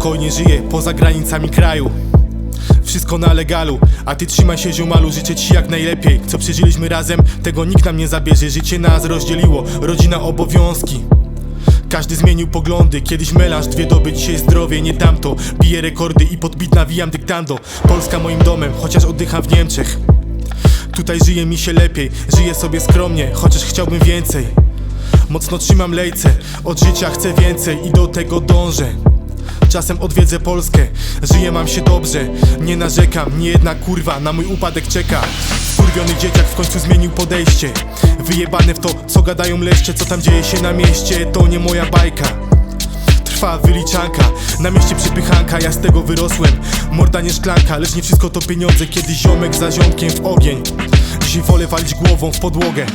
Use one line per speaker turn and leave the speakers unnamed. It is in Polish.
Spokojnie żyję poza granicami kraju. Wszystko na legalu, a ty trzymaj się ziomalu, życzę ci jak najlepiej. Co przeżyliśmy razem, tego nikt nam nie zabierze. Życie nas rozdzieliło, rodzina obowiązki. Każdy zmienił poglądy, kiedyś melanż, dwie doby, dzisiaj zdrowie, nie tamto Biję rekordy i podbit nawijam dyktando. Polska moim domem, chociaż oddycham w Niemczech. Tutaj żyje mi się lepiej, żyję sobie skromnie, chociaż chciałbym więcej. Mocno trzymam lejce, od życia chcę więcej i do tego dążę Czasem odwiedzę Polskę, żyję mam się dobrze. Nie narzekam, nie jedna kurwa na mój upadek czeka. Skurwiony dzieciak w końcu zmienił podejście. Wyjebane w to, co gadają leszcze Co tam dzieje się na mieście, to nie moja bajka. Trwa wyliczanka, na mieście przypychanka, ja z tego wyrosłem. Morda nie szklanka, lecz nie wszystko to pieniądze. Kiedy ziomek za ziomkiem w ogień. Dzisiaj wolę walić głową w podłogę